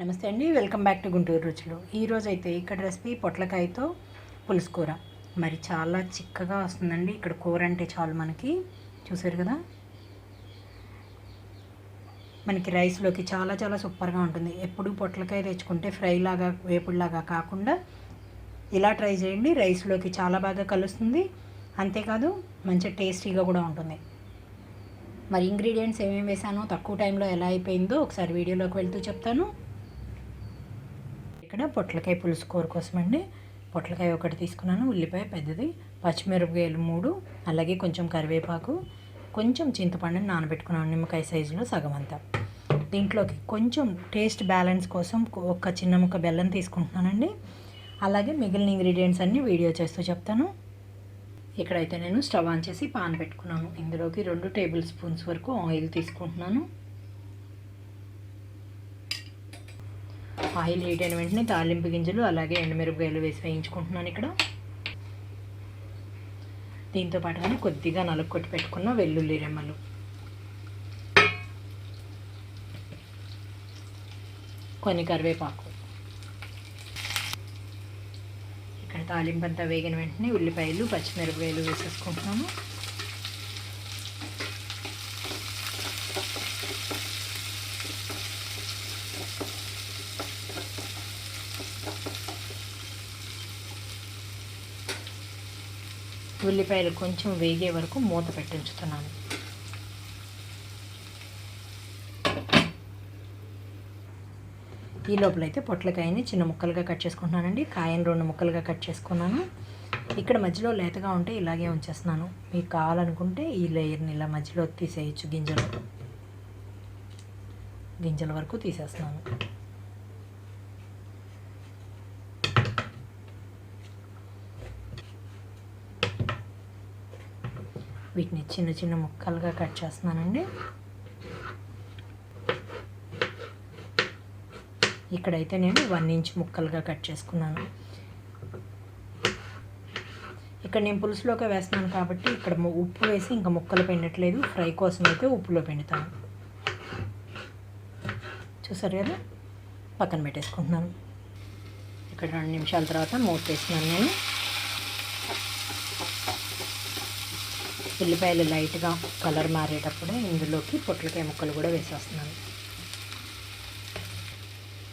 నమస్తే అండి welcome back to Guntur రుచులు. ఈరోజు అయితే ఇక్కడ రెసిపీ పొట్లకాయతో పులుసు కూర మరి చాలా చిక్కగా వస్తుందండి ఇక్కడ కూర అంటే చాలు మనకి. చూసారు కదా? మనకి రైస్లోకి చాలా చాలా సూపర్గా ఉంటుంది. ఎప్పుడు పొట్లకాయ తెచ్చుకుంటే ఫ్రై లాగా వేపుడులాగా కాకుండా ఇలా ట్రై చేయండి. రైస్లోకి చాలా బాగా కలుస్తుంది. అంతేకాదు మంచి టేస్టీగా కూడా ఉంటుంది. మరి ఇంగ్రీడియంట్స్ ఏమేమి వేసానో తక్కువ టైంలో ఎలా అయిపోయిందో ఒకసారి వీడియోలోకి వెళ్తూ చెప్తాను. ఇక్కడ పొట్లకాయ పులుసు కూర కోసం అండి పొట్లకాయ ఒకటి తీసుకున్నాను ఉల్లిపాయ పెద్దది పచ్చిమిరపకాయలు మూడు అలాగే కొంచెం కరివేపాకు కొంచెం చింతపండుని నానబెట్టుకున్నాను నిమ్మకాయ సైజులో సగం అంతా. దీంట్లోకి కొంచెం టేస్ట్ బ్యాలెన్స్ కోసం ఒక చిన్న ముక్క బెల్లం తీసుకుంటున్నానండి. అలాగే మిగిలిన ఇంగ్రీడియంట్స్ అన్నీ వీడియో చేస్తూ చెప్తాను. ఇక్కడైతే నేను స్టవ్ ఆన్ చేసి పాన్ పెట్టుకున్నాను. ఇందులోకి రెండు టేబుల్ స్పూన్స్ వరకు ఆయిల్ తీసుకుంటున్నాను. ఆయిల్ హీట్ అయిన వెంటనే తాలింపు గింజలు అలాగే ఎండుమిరపకాయలు వేసి వేయించుకుంటున్నాను ఇక్కడ. దీంతో పాటుగానే కొద్దిగా నలుకొట్టి పెట్టుకున్న వెల్లుల్లి రెమ్మలు. కొన్ని కరివేపాకు. ఇక్కడ తాలింపు అంతా వేగిన వెంటనే ఉల్లిపాయలు పచ్చిమిరపకాయలు వేసేసుకుంటున్నాము ఉల్లిపాయలు కొంచెం వేగే వరకు మూత పెట్టించుతున్నాను. ఈ లోపల అయితే పొట్లకాయని చిన్న ముక్కలుగా కట్ చేసుకుంటున్నానండి. కాయని రెండు ముక్కలుగా కట్ చేసుకున్నాను. ఇక్కడ మధ్యలో లేతగా ఉంటే ఇలాగే ఉంచేస్తున్నాను. మీకు కావాలనుకుంటే ఈ లేయర్ని ఇలా మధ్యలో తీసేయచ్చు గింజలు. గింజల వరకు తీసేస్తున్నాను. వీటిని చిన్న చిన్న ముక్కలుగా కట్ చేస్తున్నానండి. ఇక్కడైతే నేను వన్ ఇంచ్ ముక్కలుగా కట్ చేసుకున్నాను. ఇక్కడ నేను పులుసులోకి వేస్తున్నాను కాబట్టి ఇక్కడ ఉప్పు వేసి ఇంకా ముక్కలు పిండట్లేదు. ఫ్రై కోసం అయితే ఉప్పులో పిండుతాను. చూసారు కదా? పక్కన పెట్టేసుకుంటున్నాను. ఇక్కడ రెండు నిమిషాల తర్వాత మూత వేస్తున్నాను నేను. ఉల్లిపాయలు లైట్గా కలర్ మారేటప్పుడే ఇందులోకి పొట్లకాయ ముక్కలు కూడా వేసేస్తున్నాను.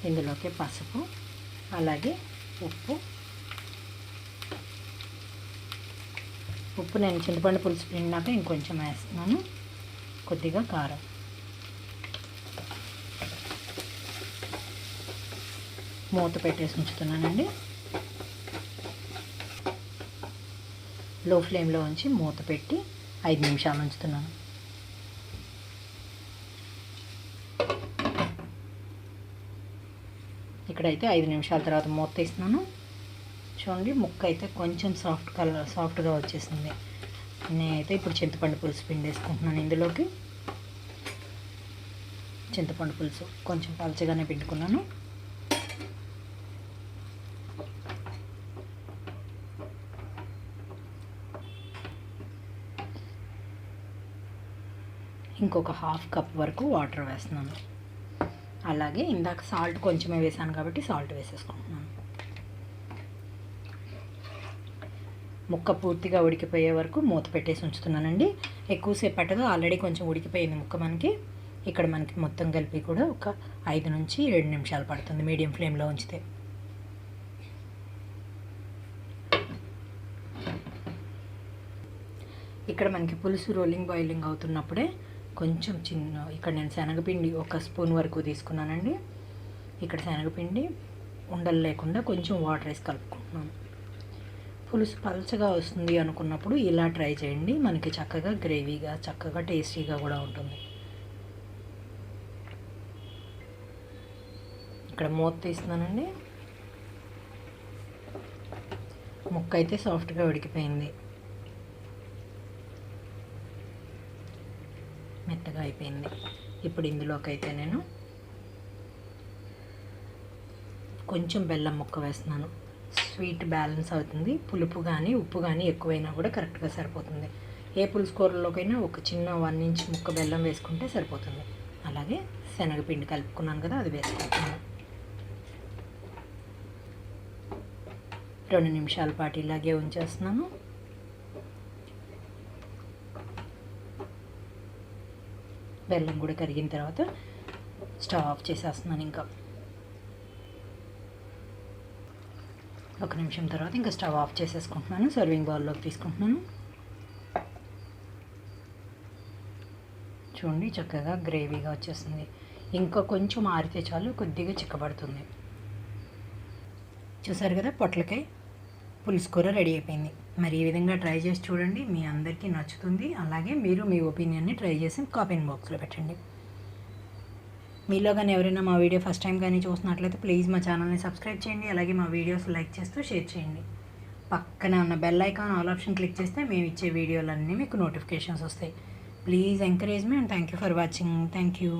ఇందులోకి పసుపు అలాగే ఉప్పు. ఉప్పు నేను చింతపండు పులుసు పిండినాక ఇంకొంచెం వేస్తున్నాను. కొద్దిగా కారం. మూత పెట్టేసి ఉంచుతున్నానండి. లో ఫ్లేమ్లో ఉంచి మూత పెట్టి ఐదు నిమిషాలు ఉంచుతున్నాను. ఇక్కడైతే ఐదు నిమిషాల తర్వాత మూత తీస్తున్నాను. చూడండి ముక్క అయితే కొంచెం సాఫ్ట్ కలర్ సాఫ్ట్గా వచ్చేసింది. నేనైతే ఇప్పుడు చింతపండు పులుసు పిండి వేసుకుంటున్నాను ఇందులోకి. చింతపండు పులుసు కొంచెం పలచగానే పిండుకున్నాను. ఇంకొక హాఫ్ కప్ వరకు వాటర్ వేస్తున్నాను. అలాగే ఇందాక సాల్ట్ కొంచెమే వేసాను కాబట్టి సాల్ట్ వేసేసుకుంటున్నాను. ముక్క పూర్తిగా ఉడికిపోయే వరకు మూత పెట్టేసి ఉంచుతున్నానండి. ఎక్కువసేపు పట్టదు ఆల్రెడీ కొంచెం ఉడికిపోయింది ముక్క మనకి. ఇక్కడ మనకి మొత్తం కలిపి కూడా ఒక ఐదు నుంచి ఏడు నిమిషాలు పడుతుంది మీడియం ఫ్లేమ్లో ఉంచితే. ఇక్కడ మనకి పులుసు రోలింగ్ బాయిలింగ్ అవుతున్నప్పుడే కొంచెం చిన్న ఇక్కడ నేను శనగపిండి ఒక స్పూన్ వరకు తీసుకున్నానండి. ఇక్కడ శనగపిండి ఉండలు లేకుండా కొంచెం వాటర్ వేసి కలుపుకుంటున్నాను. పులుసు పలచగా వస్తుంది అనుకున్నప్పుడు ఇలా ట్రై చేయండి. మనకి చక్కగా గ్రేవీగా చక్కగా టేస్టీగా కూడా ఉంటుంది. ఇక్కడ మూత తీస్తున్నానండి. ముక్క అయితే సాఫ్ట్గా ఉడికిపోయింది. మెత్తగా అయిపోయింది. ఇప్పుడు ఇందులోకి అయితే నేను కొంచెం బెల్లం ముక్క వేస్తున్నాను. స్వీట్ బ్యాలెన్స్ అవుతుంది. పులుపు కానీ ఉప్పు కానీ ఎక్కువైనా కూడా కరెక్ట్గా సరిపోతుంది. ఏ పులుసు కూరలోకైనా ఒక చిన్న వన్ ఇంచ్ ముక్క బెల్లం వేసుకుంటే సరిపోతుంది. అలాగే శనగపిండి కలుపుకున్నాను కదా అది వేసుకుంటాను రెండు నిమిషాల పాటు ఇలాగే ఉంచేస్తున్నాను. బెల్లం కూడా కరిగిన తర్వాత స్టవ్ ఆఫ్ చేసేస్తున్నాను ఇంకా. ఒక నిమిషం తర్వాత ఇంకా స్టవ్ ఆఫ్ చేసేసుకుంటున్నాను సర్వింగ్ బౌల్లోకి తీసుకుంటున్నాను. చూడండి చక్కగా గ్రేవీగా వచ్చేస్తుంది. ఇంకా కొంచెం ఆరితే చాలు కొద్దిగా చిక్కబడుతుంది. చూసారు కదా పొట్లకాయ పులుసు కూర రెడీ అయిపోయింది. మరి ఈ విధంగా ట్రై చేసి చూడండి. మీ అందరికీ నచ్చుతుంది. అలాగే మీరు మీ ఒపీనియన్ని ట్రై చేసి కామెంట్ బాక్స్లో పెట్టండి. మీలో కానీ ఎవరైనా మా వీడియో ఫస్ట్ టైం కానీ చూసినట్లయితే ప్లీజ్ మా ఛానల్ని సబ్స్క్రైబ్ చేయండి. అలాగే మా వీడియోస్ లైక్ చేస్తూ షేర్ చేయండి. పక్కనే ఉన్న bell icon all option click చేస్తే మేము ఇచ్చే వీడియోలన్నీ మీకు నోటిఫికేషన్స్ వస్తాయి. Please encourage me and thank you for watching. Thank you.